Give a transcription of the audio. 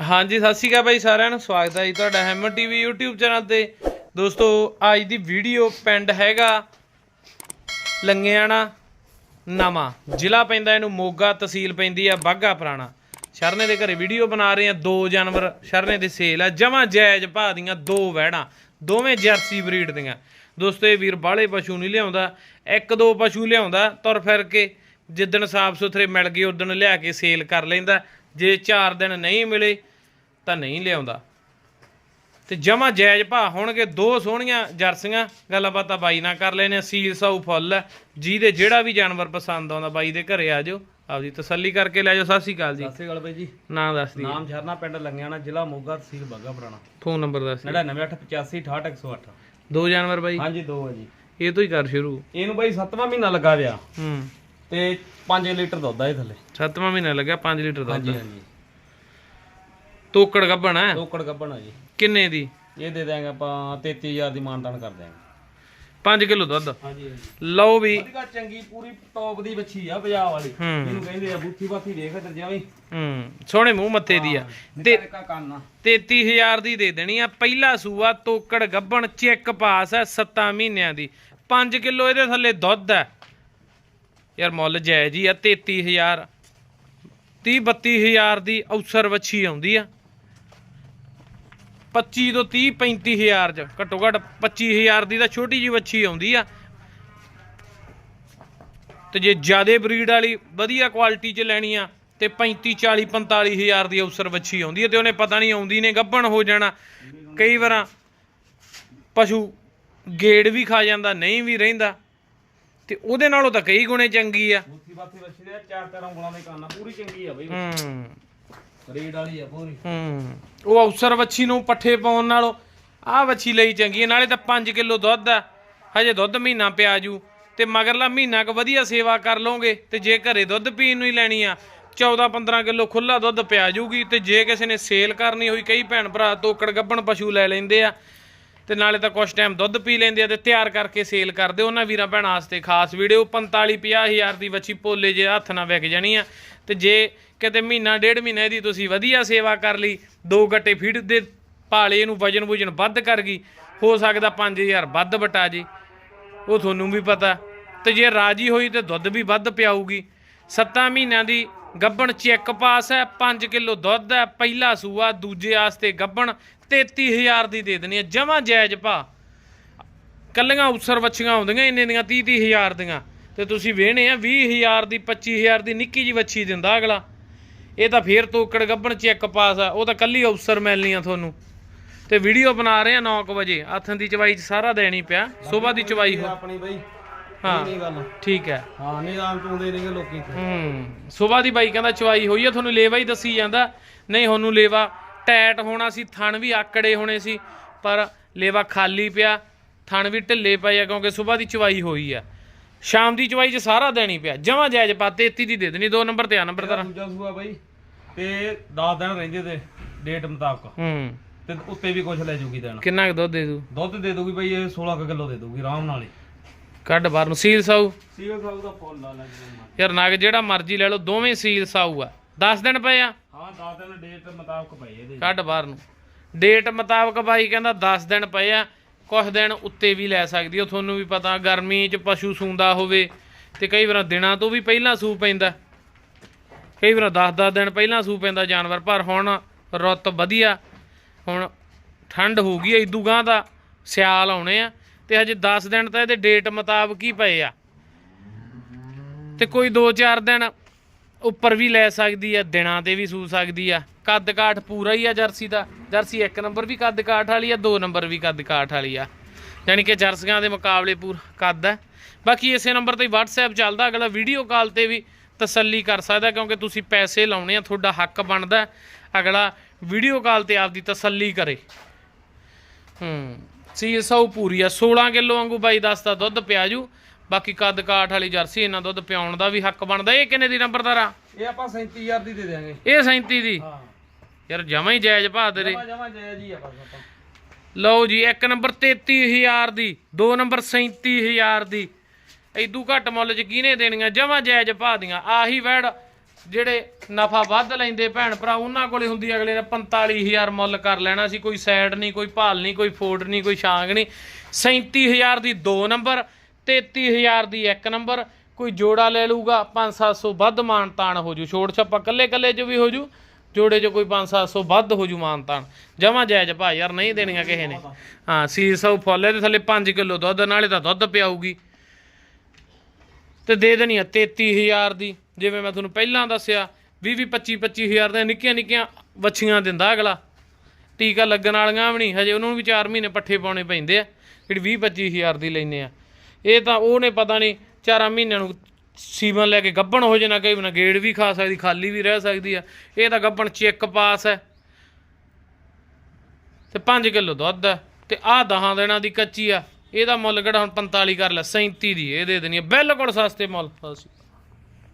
ਹਾਂਜੀ, ਸਤਿ ਸ਼੍ਰੀ ਅਕਾਲ ਬਾਈ ਸਾਰਿਆਂ ਨੂੰ। ਸਵਾਗਤ ਹੈ ਜੀ ਤੁਹਾਡਾ ਹੈਮਰ ਟੀਵੀ YouTube ਚੈਨਲ ਤੇ। ਦੋਸਤੋ, ਅੱਜ ਦੀ ਵੀਡੀਓ ਪਿੰਡ ਹੈਗਾ ਲੰਗਿਆਣਾ ਨਵਾਂ ਜ਼ਿਲ੍ਹਾ ਪੈਂਦਾ ਇਹਨੂੰ ਮੋਗਾ, ਤਹਿਸੀਲ ਪੈਂਦੀ ਆ ਬਾਗਾ ਪੁਰਾਣਾ। ਸ਼ਰਨੇ ਦੇ ਘਰੇ ਵੀਡੀਓ ਬਣਾ ਰਹੇ ਆ ਦੋ ਜਾਨਵਰ, ਸ਼ਰਨੇ ਦੇ ਸੇਲ ਆ। ਜਮਾ ਜਾਇਜ਼ ਭਾ ਦੀਆਂ ਦੋ ਵਹਿੜਾਂ, ਦੋਵੇਂ ਜਰਸੀ ਬਰੀਡ ਦੀਆਂ। ਦੋਸਤੋ, ਇਹ ਵੀਰ ਬਾਹਲੇ ਪਸ਼ੂ ਨਹੀਂ ਲਿਆਉਂਦਾ। ਇੱਕ ਦੋ ਪਸ਼ੂ ਲਿਆਉਂਦਾ, ਤੁਰ ਫਿਰ ਕੇ ਜਿੱਦਣ ਸਾਫ਼ ਸੁਥਰੇ ਮਿਲ ਗਏ, ਉਦਣ ਲਿਆ ਕੇ ਸੇਲ ਕਰ ਲੈਂਦਾ। ਜੇ 4 ਦਿਨ ਨਹੀਂ ਮਿਲੇ ਤਾਂ ਨਹੀਂ ਲਿਆਉਂਦਾ। ਤੇ ਜਮਾ ਜਾਇਜ਼ ਭਾ ਹੋਣਗੇ ਦੋ ਸੋਹਣੀਆਂ ਜਰਸੀਆਂ। ਗੱਲਬਾਤਾਂ ਬਾਈ ਨਾਲ ਕਰ ਲੈਨੇ ਸੀਲ ਸਾਊ ਫੁੱਲ ਹੈ। ਜਿਹਦੇ ਜਿਹੜਾ ਵੀ ਜਾਨਵਰ ਪਸੰਦ ਆਉਂਦਾ ਬਾਈ ਦੇ ਘਰੇ ਆ ਜਾਓ ਆਪਦੀ ਤਸੱਲੀ ਕਰਕੇ ਲੈ ਜਾਓ। ਸਤਿ ਸ਼੍ਰੀ ਅਕਾਲ ਜੀ। ਸਤਿ ਸ਼੍ਰੀ ਅਕਾਲ ਬਾਈ ਜੀ। ਨਾਂ ਦੱਸ ਦੀ ਨਾਮ ਝਰਨਾ ਪਿੰਡ ਲੰਗਿਆਣਾ ਜ਼ਿਲ੍ਹਾ ਮੋਗਾ ਤਹਿਸੀਲ ਬਾਗਾ ਪੁਰਾਣਾ। ਫੋਨ ਨੰਬਰ ਦੱਸ ਦਿਓ। 9985868108 ਦੋ ਜਾਨਵਰ ਬਾਈ? ਹਾਂਜੀ ਦੋ ਹੈ ਜੀ। ਇਹ ਤੋਂ ਹੀ ਕਰ ਸ਼ੁਰੂ। ਇਹਨੂੰ ਬਾਈ 7ਵਾਂ ਮਹੀਨਾ ਲੱਗਾ ਵਿਆ ਹੂੰ। ਤੇ 5 ਲੀਟਰ ਦੁੱਧ ਆ ਇਹ ਥੱਲੇ। ਸੱਤਵਾਂ ਮਹੀਨਾ ਲੱਗਿਆ 5 ਲੀਟਰ ਦੁੱਧ। ਹਾਂਜੀ ਹਾਂਜੀ। ਤੋਕੜ ਗੱਭਣ ਹੈ? ਤੋਕੜ ਗੱਬਣਾ ਜੀ। ਕਿੰਨੇ ਦੀ? ਇਹ ਦੇ ਦਿਆਂਗੇ ਆਪਾਂ 33000 ਦੀ ਮਾਨਦਾਨ ਕਰ ਦਿਆਂਗੇ। 5 ਕਿਲੋ ਦੁੱਧ। ਹਾਂਜੀ ਹਾਂਜੀ। ਲਓ ਵੀ। ਵਧੀਆ ਚੰਗੀ ਪੂਰੀ ਟੌਪ ਦੀ ਬੱਚੀ ਆ ਪੰਜਾਬ ਵਾਲੀ। ਹੂੰ। ਇਹਨੂੰ ਕਹਿੰਦੇ ਆ ਬੂਥੀ ਬਾਥੀ ਵੇਖ ਤੇ ਜਿਵੇਂ। ਹੂੰ ਸੋਹਣੇ ਮੂੰਹ ਮੱਥੇ ਦੀ ਆ। ਨਿੱਕਾ ਨਿੱਕਾ ਕੰਨ ਆ। 33000 ਦੀ ਦੇ ਦੇਣੀ ਆ। ਪਹਿਲਾ ਸੂਆ ਤੋਕੜ ਗੱਭਣ ਚੈੱਕ ਪਾਸ ਹੈ 7 ਮਹੀਨਿਆਂ ਦੀ। 5 ਕਿਲੋ ਇਹਦੇ ਥੱਲੇ ਦੁੱਧ ਹੈ। ਯਾਰ ਮੁੱਲ ਜਾਇਜ਼ ਹੀ ਆ 33000 30 32000 ਦੀ ਔਸਰ ਵੱਛੀ ਆਉਂਦੀ ਆ। 25 ਤੋਂ 30 35000 ਚ, ਘੱਟੋ ਘੱਟ 25000 ਦੀ ਤਾਂ ਛੋਟੀ ਜੀ ਵੱਛੀ ਆਉਂਦੀ ਆ। ਤੇ ਜੇ ਜਿਆਦੇ ਬਰੀਡ ਵਾਲੀ ਵਧੀਆ ਕੁਆਲਿਟੀ ਚ ਲੈਣੀ ਆ, ਤੇ 35 40 45000 ਦੀ ਅਵਸਰ ਵੱਛੀ ਆਉਂਦੀ ਹੈ ਤੇ ਉਹਨੇ ਪਤਾ ਨਹੀਂ ਆਉਂਦੀ ਨੇ ਗੱਭਣ ਹੋ ਜਾਣਾ। ਕਈ ਵਾਰਾਂ ਪਸ਼ੂ ਗੇੜ ਵੀ ਖਾ ਜਾਂਦਾ, ਨਹੀਂ ਵੀ ਰਹਿੰਦਾ। ਤੇ ਉਹਦੇ ਨਾਲੋਂ ਤਾਂ ਕਈ ਗੁਣੇ ਚੰਗੀ ਆ। ਬੂਥੀ ਬਾਥੀ ਬੱਚੀ ਦੇ ਚਾਰ ਚਾਰ ਉਂਗਲਾਂ ਦੇ ਕੰਨ ਆ ਪੂਰੀ ਚੰਗੀ ਆ ਬਈ। ਹੂੰ। ਰੇਡ ਵਾਲੀ ਆ ਪੂਰੀ। ਹੂੰ। ਉਹ ਅਵਸਰ ਵੱਛੀ ਨੂੰ ਪੱਠੇ ਪਾਉਣ ਨਾਲੋਂ ਆਹ ਵੱਛੀ ਲਈ ਚੰਗੀ ਹੈ ਨਾਲੇ ਤਾਂ 5 ਕਿਲੋ ਦੁੱਧ ਆ। ਹਜੇ ਦੁੱਧ ਮਹੀਨਾ ਪਿਆ ਜੂ ਤੇ ਮਗਰਲਾ ਮਹੀਨਾ ਕ ਵਧੀਆ ਸੇਵਾ ਕਰ ਲਓਗੇ ਤੇ ਜੇ ਘਰੇ ਦੁੱਧ ਪੀਣ ਨੂੰ ਹੀ ਲੈਣੀ ਆ 14 15 ਕਿਲੋ ਖੁੱਲਾ ਦੁੱਧ ਪਿਆ ਜੂਗੀ ਤੇ ਜੇ ਕਿਸੇ ਨੇ ਸੇਲ ਕਰਨੀ ਹੋਈ ਕਈ ਭੈਣ ਭਰਾ ਤੋਕੜ ਗੱਬਣ ਪਸ਼ੂ ਲੈ ਲੈਂਦੇ ਆ। ਤੇ ਨਾਲੇ ਤਾਂ ਕੁਛ ਟਾਈਮ ਦੁੱਧ ਪੀ ਲੈਂਦੇ ਆ ਤੇ ਤਿਆਰ ਕਰਕੇ ਸੇਲ ਕਰਦੇ। ਉਹਨਾਂ ਵੀਰਾਂ ਭੈਣਾਂ ਵਾਸਤੇ ਖਾਸ ਵੀਡੀਓ 45 ਹਜ਼ਾਰ ਦੀ ਵੱਛੀ ਪੋਲੇ ਜੇ ਹੱਥ ਨਾਲ ਵਿਕ ਜਾਣੀ ਆ। ਤੇ ਜੇ ਕਿਤੇ ਮਹੀਨਾ, ਡੇਢ ਮਹੀਨਾ ਇਹਦੀ ਤੁਸੀਂ ਵਧੀਆ ਸੇਵਾ ਕਰ ਲਈ, ਦੋ ਗੱਟੇ ਫੀਡ ਦੇ ਪਾਲੇ ਇਹਨੂੰ ਵਜਨ ਵੁਜਨ ਵੱਧ ਕਰ ਗਈ, ਹੋ ਸਕਦਾ 5000 ਵੱਧ ਵਟਾ ਜੇ। ਉਹ ਤੁਹਾਨੂੰ ਵੀ ਪਤਾ। ਤੇ ਜੇ ਰਾਜੀ ਹੋਈ ਤੇ ਦੁੱਧ ਵੀ ਵੱਧ ਪਿਆਊਗੀ। 7 ਮਹੀਨਿਆਂ ਦੀ ਗੱਬਣ ਚੈੱਕ ਪਾਸ ਹੈ 5 ਕਿਲੋ ਦੁੱਧ ਹੈ, ਪਹਿਲਾ ਸੂਆ, ਦੂਜੇ ਆਸਤੇ ਗੱਬਣ 33000 ਦੀ ਦੇ ਦੇਣੀ ਹੈ। ਜਮਾ ਜਾਇਜ਼ ਭਾ। ਕੱਲੀਆਂ ਉਸਰ ਵੱਛੀਆਂ ਆਉਂਦੀਆਂ, ਇੰਨੇ ਦੀਆਂ 30 30000 ਦੀਆਂ। ਤੇ ਤੁਸੀਂ ਵੇਹਣੇ ਆ 20000 ਦੀ 25000 ਦੀ ਨਿੱਕੀ ਜੀ ਵੱਛੀ ਦਿੰਦਾ ਅਗਲਾ। ਇਹ ਤਾਂ ਫੇਰ ਤੋਕੜ ਗੱਬਣ ਚੈੱਕ ਪਾਸ ਆ, ਉਹ ਤਾਂ ਕੱਲੀ ਅਫਸਰ ਮਿਲਣੀ ਆ ਤੁਹਾਨੂੰ। ਤੇ ਵੀਡੀਓ ਬਣਾ ਰਹੇ ਆ 9 ਵਜੇ। ਹੱਥਾਂ ਦੀ ਚਵਾਈ ਚ ਸਾਰਾ ਦੇਣੀ ਪਿਆ ਸਵੇਰ ਦੀ ਚਵਾਈ ਇਹ ਹੋ। ਆਪਣੀ ਬਈ। ਹਾਂ। ਇਹ ਨਹੀਂ ਗੱਲ। ਠੀਕ ਹੈ। ਹਾਂ ਨਹੀਂ ਆਮ ਚੁੰਦੇ ਨੇਗੇ ਲੋਕੀ ਹੂੰ। ਸਵੇਰ ਦੀ ਬਾਈ ਕਹਿੰਦਾ ਚਵਾਈ ਹੋਈ ਆ ਤੁਹਾਨੂੰ ਲੇਵਾ ਹੀ ਦੱਸੀ ਜਾਂਦਾ। ਨਹੀਂ ਤੁਹਾਨੂੰ ਲੇਵਾ ਟੈਟ ਹੋਣਾ ਸੀ ਥਣ ਵੀ ਆਕੜੇ ਹੋਣੇ ਸੀ ਪਰ ਲੇਵਾ ਖਾਲੀ ਪਿਆ ਥਣ ਵੀ ਢਿੱਲੇ ਪਏ ਆ ਕਿਉਂਕਿ ਸਵੇਰ ਦੀ ਚਵਾਈ ਹੋਈ ਆ। ਸ਼ਾਮ ਦੀ ਚਵਾਈ 'ਚ ਸਾਰਾ ਦੇਣੀ ਪਿਆ। ਜਮਾ ਜਾਇਜ਼ ਪਾ 33 ਦੀ ਦੇ ਦੇਣੀ ਦੋ ਨੰਬਰ ਤੇ ਆ ਨੰਬਰ ਤੇਰਾ। ਦੂਜਾ ਸੂਆ ਬਈ ਤੇ 10 ਦਿਨ ਰਹਿੰਦੇ ਤੇ ਡੇਟ ਮੁਤਾਬਕ। ਹੂੰ। ਤੇ ਉੱਤੇ ਵੀ ਕੁਝ ਲੈ ਜੂਗੀ ਦੇਣ। ਕਿੰਨਾ ਕੁ ਦੁੱਧ ਦੇ ਦੂ ਦੁੱਧ ਦੇ ਦੂਗੀ ਬਈ ਇਹ 16 ਕਿਲੋ ਦੇ ਦੂਗੀ ਆਰਾਮ ਨਾਲ ਹੀ। ਕੱਢ ਬਾਹਰ ਨੂੰ ਸੀਲ ਸਾਊ। ਸੀਓ ਸਾਹਿਬ ਦਾ ਫੁੱਲ ਲਾ ਲੱਗ ਯਾਰ ਨਗ ਜਿਹੜਾ ਮਰਜ਼ੀ ਲੈ ਲਓ ਦੋਵੇਂ ਸੀਲ ਸਾਊ ਆ। 10 ਦਿਨ ਪਏ ਆ। ਹਾਂ 10 ਦਿਨ ਡੇਟ ਮੁਤਾਬਕ ਪਈ ਇਹਦੇ ਕੱਢ ਬਾਹਰ ਨੂੰ। ਡੇਟ ਮੁਤਾਬਕ ਬਾਈ ਕਹਿੰਦਾ 10 ਦਿਨ ਪਏ ਆ ਕੁਝ ਦਿਨ ਉੱਤੇ ਵੀ ਲੈ ਸਕਦੀ ਉਹ ਤੁਹਾਨੂੰ ਵੀ ਪਤਾ ਗਰਮੀ 'ਚ ਪਸ਼ੂ ਸੂੰਦਾ ਹੋਵੇ ਤੇ ਕਈ ਵਾਰ ਦਿਨਾਂ ਤੋਂ ਵੀ ਪਹਿਲਾਂ ਸੂ ਪੈਂਦਾ। ਕਈ ਵਾਰ 10-10 ਦਿਨ ਪਹਿਲਾਂ ਸੂ ਪੈਂਦਾ ਜਾਨਵਰ ਪਰ ਹੁਣ ਰੁੱਤ ਵਧੀਆ। ਹੁਣ ਠੰਡ ਹੋ ਗਈ ਇਦੂ ਗਾਂ ਦਾ ਸਿਆਲ ਆਉਣੇ ਆ। ਤੇ ਹਜੇ 10 ਦਿਨ ਤਾਂ ਇਹਦੇ ਡੇਟ ਮੁਤਾਬਕ ਹੀ ਪਏ ਆ। ਤੇ ਕੋਈ 2-4 ਦਿਨ ਉੱਪਰ ਵੀ ਲੈ ਸਕਦੀ ਆ, ਦਿਨਾਂ ਤੇ ਵੀ ਸੂ ਸਕਦੀ ਆ। ਕੱਦ ਕਾਠ ਪੂਰਾ ਹੀ ਆ ਜਰਸੀ ਦਾ। ਜਰਸੀ ਇੱਕ ਨੰਬਰ ਵੀ ਕੱਦ ਕਾਠ ਵਾਲੀ ਆ, ਦੋ ਨੰਬਰ ਵੀ ਕੱਦ ਕਾਠ ਵਾਲੀ ਆ। ਯਾਨੀ ਕਿ ਜਰਸੀਆਂ ਦੇ ਮੁਕਾਬਲੇ ਪੂਰਾ ਕੱਦ ਹੈ ਬਾਕੀ ਇਸੇ ਨੰਬਰ ਤੇ WhatsApp ਚੱਲਦਾ, ਅਗਲਾ ਵੀਡੀਓ ਕਾਲ ਤੇ ਵੀ ਤਸੱਲੀ ਕਰ ਸਕਦਾ, ਕਿਉਂਕਿ ਤੁਸੀਂ ਪੈਸੇ ਲਾਉਣੇ ਆ, ਤੁਹਾਡਾ ਹੱਕ ਬਣਦਾ। ਅਗਲਾ ਵੀਡੀਓ ਕਾਲ ਤੇ ਆਪਦੀ ਤਸੱਲੀ ਕਰੇ। ਹੂੰ। ਸੀ ਸੌ ਪੂਰੀ ਆ 16 ਕਿਲੋ ਵਾਂਗੂ ਬਾਈ ਦੱਸਦਾ ਦੁੱਧ ਪਿਆ ਜੂ। ਬਾਕੀ ਕੱਦ ਕਾਠ ਵਾਲੀ ਜਰਸੀ ਇਹਨਾਂ ਦੁੱਧ ਪਿਆਉਣ ਦਾ ਵੀ ਹੱਕ ਬਣਦਾ। ਇਹ ਕਿੰਨੇ ਦੀ ਨੰਬਰਦਾਰ ਆ ਇਹ ਆਪਾਂ 37000 ਦੀ ਦੇ ਦੇਾਂਗੇ ਇਹ 37 ਦੀ? ਹਾਂ। ਯਾਰ ਜਮਾ ਹੀ ਜਾਇਜ਼ ਭਾ ਤੇਰੇ। ਜਮਾ ਜਮਾ ਜੈ ਜੀ ਆ ਬਸ ਆਪਾਂ। ਲਓ ਜੀ ਇੱਕ ਨੰਬਰ 33000 ਦੀ ਦੋ ਨੰਬਰ 37000 ਦੀ। ਐਦੂ ਘੱਟ ਮੁੱਲ ਚ ਕਿਹਨੇ ਦੇਣੀਆਂ ਜਮਾ ਜਾਇਜ਼ ਭਾ ਦੀਆਂ। ਆਹੀ ਵੈੜ ਜਿਹੜੇ ਨਫਾ ਵੱਧ ਲੈਂਦੇ ਭੈਣ ਭਰਾ, ਉਹਨਾਂ ਕੋਲੇ ਹੁੰਦੀ ਅਗਲੇ ਨੇ 45000 ਮੁੱਲ ਕਰ ਲੈਣਾ ਸੀ। ਕੋਈ ਸਾਈਡ ਨਹੀਂ, ਕੋਈ ਭਾਲ ਨਹੀਂ, ਕੋਈ ਫੋੜ ਨਹੀਂ, ਕੋਈ ਛਾਂਗ ਨਹੀਂ। 37000 ਦੀ 2 ਨੰਬਰ 33000 ਦੀ 1 ਨੰਬਰ। ਕੋਈ ਜੋੜਾ ਲੈ ਲੂਗਾ 5-700 ਵੱਧ ਮਾਨ ਤਾਣ ਹੋ ਜੂ। ਛੋੜ ਛੱਪਾ ਕੱਲੇ ਕੱਲੇ ਚ ਵੀ ਹੋ ਜੂ, ਜੋੜੇ ਚ ਕੋਈ 5-700 ਵੱਧ ਹੋ ਜੂ ਮਾਨ ਤਾਨ ਜਮਾ ਜਾਇਜ਼ ਭਾ ਯਾਰ, ਨਹੀਂ ਦੇਣੀਆਂ ਕਿਸੇ ਨੇ। ਹਾਂ ਸੀ ਸੌ ਫੁੱਲੇ ਦੇ ਥੱਲੇ 5 ਕਿਲੋ ਦੁੱਧ, ਨਾਲੇ ਤਾਂ ਦੁੱਧ ਪਿਆਊਗੀ। ਤੇ ਦੇ ਦੇਣੀ ਆ 33000 ਦੀ। ਜਿਵੇਂ ਮੈਂ ਤੁਹਾਨੂੰ ਪਹਿਲਾਂ ਦੱਸਿਆ 20 20 25 25000 ਦੀਆਂ ਨਿੱਕੀਆਂ ਨਿੱਕੀਆਂ ਵੱਛੀਆਂ ਦਿੰਦਾ ਅਗਲਾ। ਟੀਕਾ ਲੱਗਣ ਵਾਲੀਆਂ ਵੀ ਨਹੀਂ, ਹਜੇ ਉਹਨਾਂ ਨੂੰ ਵੀ 4 ਮਹੀਨੇ ਪੱਠੇ ਪਾਉਣੇ ਪੈਂਦੇ ਆ, ਜਿਹੜੀ 20 25000 ਦੀ ਲੈਨੇ ਆ। ਇਹ ਤਾਂ ਉਹਨੇ ਪਤਾ ਨਹੀਂ 4 ਮਹੀਨਿਆਂ ਨੂੰ ਸੀਵਨ ਲੈ ਕੇ ਗੱਬਣ ਹੋ ਜੇ ਨਾ ਕਈ ਨਾ ਗੇੜ ਵੀ ਖਾ ਸਕਦੀ, ਖਾਲੀ ਵੀ ਰਹਿ ਸਕਦੀ ਆ। ਇਹ ਤਾਂ ਗੱਬਣ ਚੈੱਕ ਪਾਸ ਹੈ। ਤੇ 5 ਕਿਲੋ ਦੁੱਧ ਹੈ, ਤੇ ਆਹ ਦਹਾਂ ਦੇਣਾ ਦੀ ਕੱਚੀ ਆ। ਇਹਦਾ ਮੁੱਲ ਕਿਹੜਾ ਹੁਣ 45 ਕਰ ਲੈ 37 ਦੀ, ਇਹ ਦੇ ਦੇਣੀ ਬਿਲਕੁਲ ਸਸਤੇ ਮੁੱਲ ਅਸੀਂ